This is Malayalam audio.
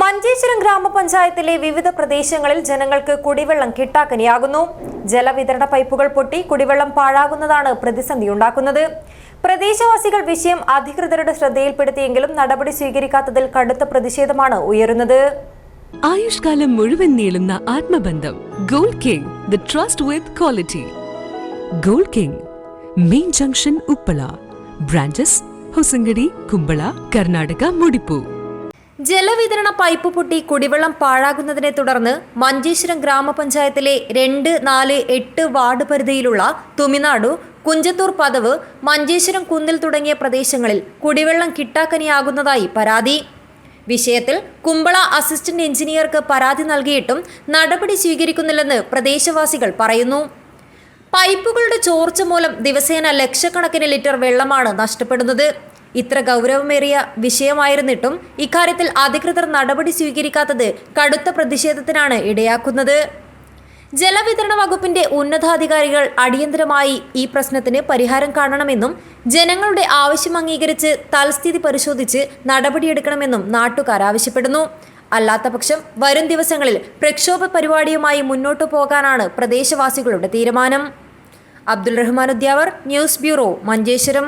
മഞ്ചേശ്വരം ഗ്രാമപഞ്ചായത്തിലെ വിവിധ പ്രദേശങ്ങളിൽ ജനങ്ങൾക്ക് കുടിവെള്ളം കിട്ടാക്കനിയാകുന്നു. ജലവിതരണ പൈപ്പുകൾ പൊട്ടി കുടിവെള്ളം പാഴാകുന്നതാണ് പ്രതിസന്ധി ഉണ്ടാക്കുന്നത്. പ്രദേശവാസികൾ വിഷയം അധികൃതരുടെ ശ്രദ്ധയിൽപ്പെടുത്തിയെങ്കിലും നടപടി സ്വീകരിക്കാത്തതിൽ കടുത്ത പ്രതിഷേധമാണ് ഉയരുന്നത്. ആയുഷ്കാലം മുഴുവൻ നീളുന്ന ആത്മബന്ധം. Gold king the trust with quality. Gold king main junction Uppala. Branches Hosangadi Kumbla Karnataka Mudipu. ജലവിതരണ പൈപ്പ് പൊട്ടി കുടിവെള്ളം പാഴാകുന്നതിനെ തുടർന്ന് മഞ്ചേശ്വരം ഗ്രാമപഞ്ചായത്തിലെ രണ്ട് നാല് എട്ട് വാർഡ് പരിധിയിലുള്ള തുമിനാടു കുഞ്ചത്തൂർ പദവ് മഞ്ചേശ്വരം കുന്നിൽ തുടങ്ങിയ പ്രദേശങ്ങളിൽ കുടിവെള്ളം കിട്ടാക്കനിയാകുന്നതായി പരാതി. വിഷയത്തിൽ കുമ്പള അസിസ്റ്റന്റ് എഞ്ചിനീയർക്ക് പരാതി നൽകിയിട്ടും നടപടി സ്വീകരിക്കുന്നില്ലെന്ന് പ്രദേശവാസികൾ പറയുന്നു. പൈപ്പുകളുടെ ചോർച്ച മൂലം ദിവസേന ലക്ഷക്കണക്കിന് ലിറ്റർ വെള്ളമാണ് നഷ്ടപ്പെടുന്നത്. ഇത്ര ഗൗരവമേറിയ വിഷയമായിരുന്നിട്ടും ഇക്കാര്യത്തിൽ അധികൃതർ നടപടി സ്വീകരിക്കാത്തത് കടുത്ത പ്രതിഷേധത്തിനാണ് ഇടയാക്കുന്നത്. ജലവിതരണ വകുപ്പിന്റെ ഉന്നതാധികാരികൾ അടിയന്തരമായി ഈ പ്രശ്നത്തിന് പരിഹാരം കാണണമെന്നും ജനങ്ങളുടെ ആവശ്യം അംഗീകരിച്ച് തൽസ്ഥിതി പരിശോധിച്ച് നടപടിയെടുക്കണമെന്നും നാട്ടുകാർ ആവശ്യപ്പെടുന്നു. അല്ലാത്തപക്ഷം വരും ദിവസങ്ങളിൽ പ്രക്ഷോഭ പരിപാടിയുമായി മുന്നോട്ടു പോകാനാണ് പ്രദേശവാസികളുടെ തീരുമാനം. Abdul Rahman Udyavar news bureau Manjeshwaram.